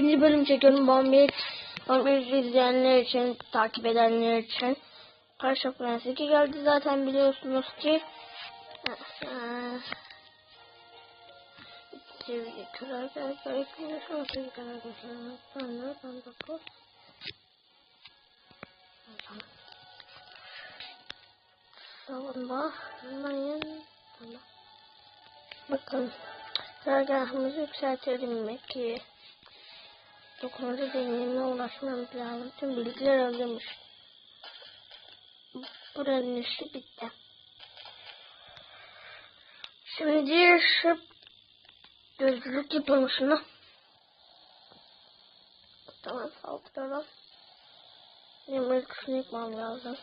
ikinci bölüm çekiyorum. Bombay, Bombay izleyenler için, takip edenler için. Of Clans 2 geldi zaten biliyorsunuz ki. Sevgili kırarken sayıklı şansı kanadını sonra ben dokuz. Savunma, mayın, tamam. Bakın, dergahımızı yükseltelim ki 9. deneyime ulaşmamız lazım. Tüm bilgiler alınmış. Buranın işi bitti. Şimdi şu gözlük yapalım şunu. Tamam saldıralım. Benim ilk şunu yapmam lazım.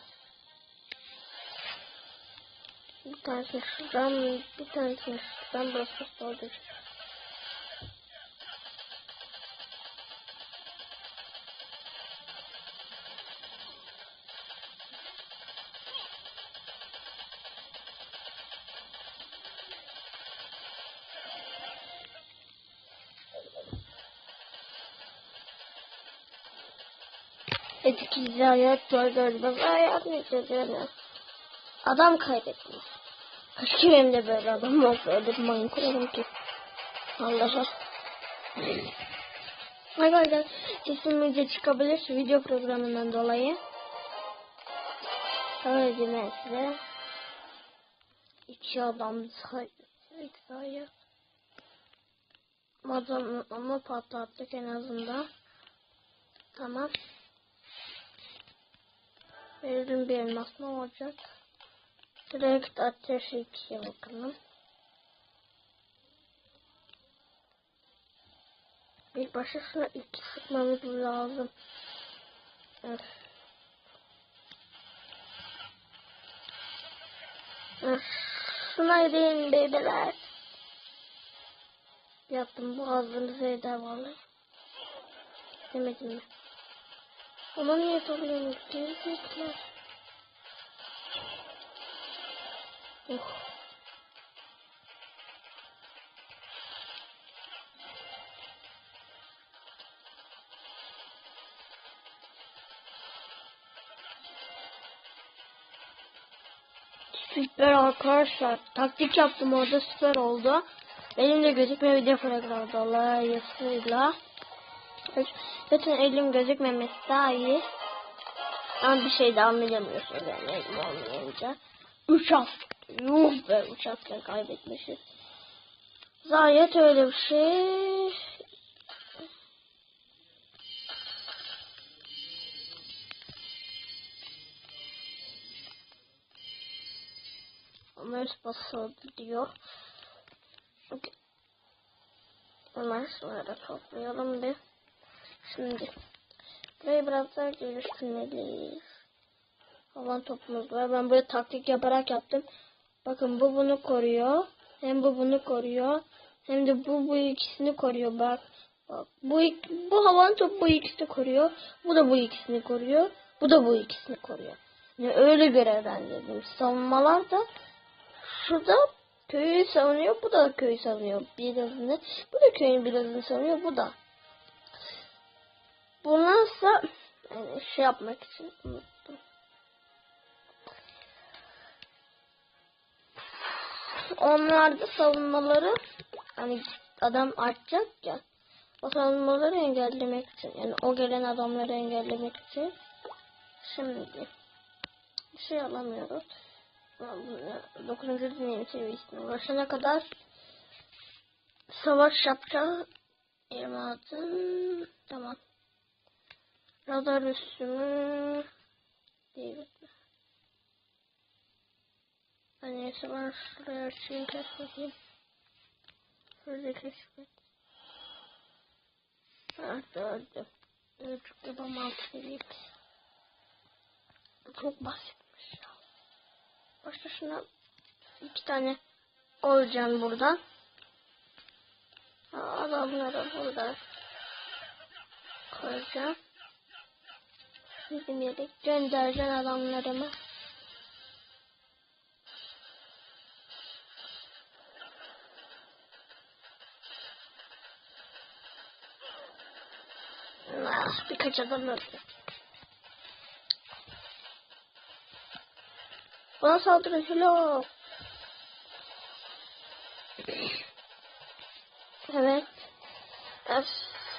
Bir tanesini şuradan, bir tanesini şuradan burası soldur. Etkili hayat gördüm. Hayat ne yani. Adam kaybettim. Keşke benim de böyle adam olsa öyle bir mayın kurarım ki. Allah'a. Arkadaşlar kesinlikle çıkabilir video programından dolayı. Öyle ben size. İki adam sayı. Adam ama patlattık en azından. Tamam. Verelim bir elmas ne olacak? Direkt ateş ikiye bakalım. Bir başa şuna iki sıkmamız lazım. Evet. Şuna edin bebeler. Yaptım boğazınızı eder vallahi. Demedim mi? Ona niye soruyorsunuz? Gerizekalılar. Oh. Süper arkadaşlar. Taktik yaptım orada süper oldu. Benim de gözükme video programı dolayısıyla. Zaten elim gözükmemesi daha iyi. Ama bir şey daha bilemiyorsunuz yani elim olmayınca. Üç hafta. Yuh be üç hafta kaybetmişiz. Zayet öyle bir şey. Ömer basıldı diyor. Ömer şunları toplayalım bir. Şimdi burayı biraz daha geliştirmeliyiz. Havan topumuz var. Ben böyle taktik yaparak yaptım. Bakın bu bunu koruyor. Hem bu bunu koruyor. Hem de bu bu ikisini koruyor. Bak. Bak. Bu, bu havan top bu ikisini koruyor. Bu da bu ikisini koruyor. Bu da bu ikisini koruyor. Yani öyle görevlendirdim. Savunmalar da şurada köyü savunuyor. Bu da köyü savunuyor. Birazını. Bu da köyün birazını savunuyor. Bu da. Bunlarsa yani şey yapmak için unuttum. Onlar da savunmaları hani adam artacak ya o savunmaları engellemek için yani o gelen adamları engellemek için şimdi şey alamıyoruz. 9. deneyim seviyesine ulaşana kadar savaş yapacağız. 26 tamam. Radar üstümü değil. Hani neyse ben şuraya şeyi keşfedeyim. Şurada keşfet. Ha gördüm. Çok yapamam seveyim. Çok basitmiş ya. Başta şuna iki tane koyacağım buradan. Adamları burada koyacağım. Bizim yere göndereceğim adamlarımı. Ah, birkaç adam öldü. Bana saldırın hello. Evet.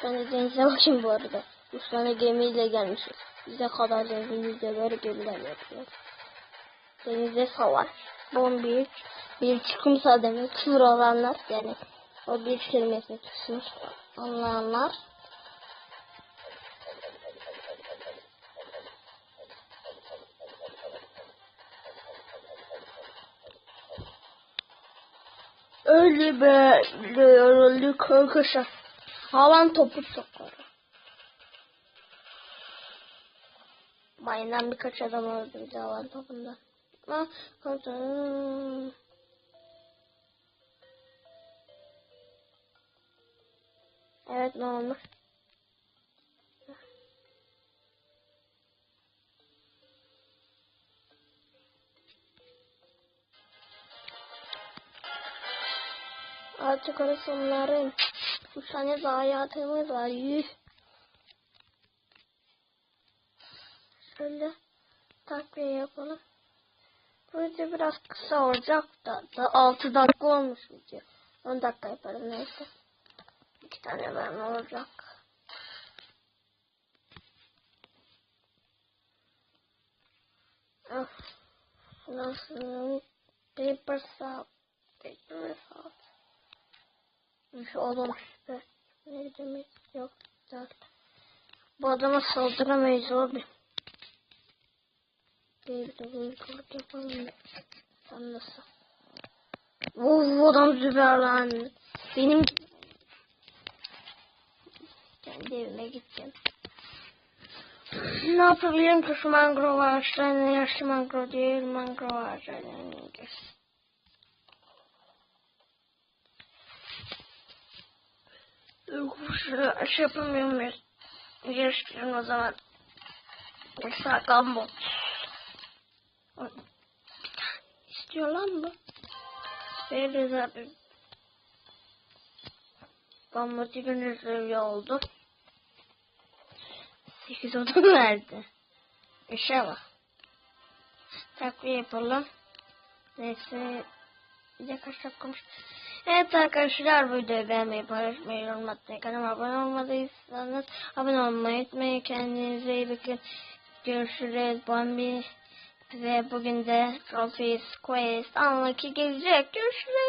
De denize bakayım bu arada. Üç gemiyle gelmişiz. Bize kadar zenginiz de böyle gemiler yapıyor. Denizde savaş. Bom bir, çıkımsa demek. Küfür olanlar yani. O bir kelimesini tutmuş anlayanlar. Öyle böyle yorulduk arkadaşlar. Havan topu sokarı. Bayından birkaç adam öldürdü havan topundan. Ha, kontrol. Evet ne olmuş? Artık orası onların. Üç tane zayiatımız var. Yüz. Şöyle takviye yapalım. Bu video biraz kısa olacak da, da 6 dakika olmuş video. 10 dakika yaparım neyse. İki tane verme olacak. Of. Nasıl? Paper salt. Paper salt. Şu adam süper. Ne demek yok. Bu adama saldıramayız abi. Bu adam süper lan. Benim kendi evime gideceğim. Ne yapabilirim ki şu mangrove ağaçlarına yaşlı mangrove değil mangrove ağaçlarına. Şurada şey yapamıyor muyuz? Yarıştırın o zaman. Mesela gambo. İstiyor lan bu. Veririz abi. Gambo tipinin seviye oldu. 8 odun verdi. İşe bak. Takviye yapalım. Neyse. Bir de kaç dakikamış. Evet arkadaşlar bu videoyu beğenmeyi, paylaşmayı, yorum atmayı, kanalıma abone olmadıysanız abone olmayı unutmayın. Kendinize iyi bakın. Görüşürüz. Bambi ve bugün de Trophy Quest Unlucky gelecek. Görüşürüz.